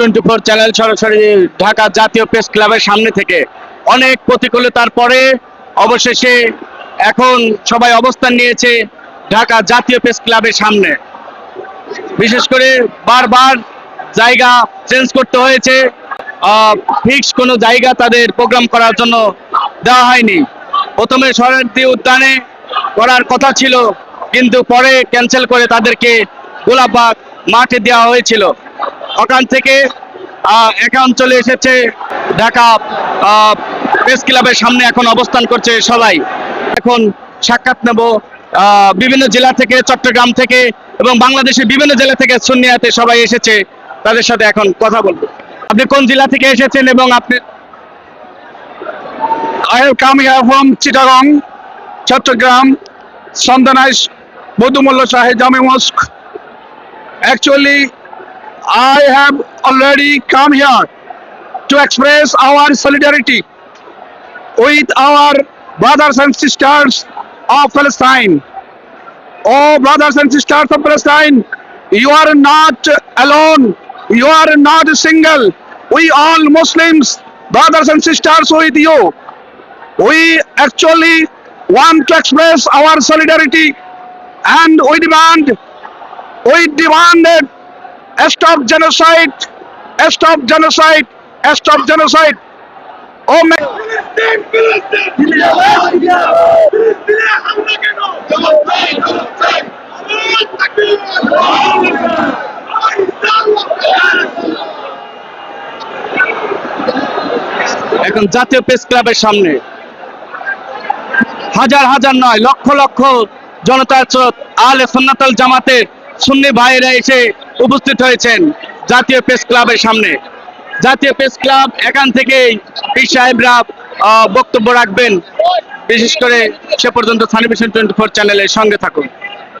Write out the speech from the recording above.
Twenty four channel সরাসরি ঢাকা জাতীয় press ক্লাবের সামনে থেকে অনেক প্রতিকূলতার পরে অবশেষে এখন সবাই অবস্থান নিয়েছে ঢাকা জাতীয় প্রেস ক্লাবের সামনে। বিশেষ করে বারবার জায়গা চেঞ্জ করতে হয়েছে। ফিক্স কোনো জায়গা তাদের প্রোগ্রাম করার জন্য দেওয়া হয়নি। প্রথমে শরণার্থী উদ্যানে করার কথা ছিল, কিন্তু পরে ক্যান্সেল করে তাদেরকে গোলাপবাগ মাঠে দেওয়া হয়েছিল। ওখান থেকে আহ, এখন চলে এসেছে ঢাকা প্রেস ক্লাবের সামনে এখন অবস্থান করছে সবাই। এখন সাক্ষাৎ নেব বিভিন্ন জেলা থেকে চট্টগ্রাম থেকে এবং বাংলাদেশের বিভিন্ন জেলা থেকে সুন্নিয়াতে সবাই এসেছে। তাদের সাথে এখন কথা বলব। আপনি কোন জেলা থেকে এসেছেন এবং আপনি I have come here from Chittagong, Chattogram, Sandanice, Bodhumullah Sahib Jami Mosque. Actually, I have already come here to express our solidarity with our brothers and sisters of Palestine. Oh, brothers and sisters of Palestine, you are not alone. You are not single. We all Muslims, brothers and sisters with you we actually want to express our solidarity and we demand we demanded stop genocide stop genocide stop genocide. Oh তাকবীর এখন জাতীয় press ক্লাবের সামনে। হাজার হাজার নয়, লক্ষ লক্ষ জনতার আলে সন্ন্যাতাল জামাতের সুন্নি ভাইয়েরা এসে উপস্থিত হয়েছেন জাতীয় প্রেস ক্লাবের সামনে। জাতীয় প্রেস ক্লাব এখান থেকেই পি সাহেবরা বক্তব্য রাখবেন। বিশেষ করে সে পর্যন্ত সানিভিশন টোয়েন্টি ফোর চ্যানেলের সঙ্গে থাকুন।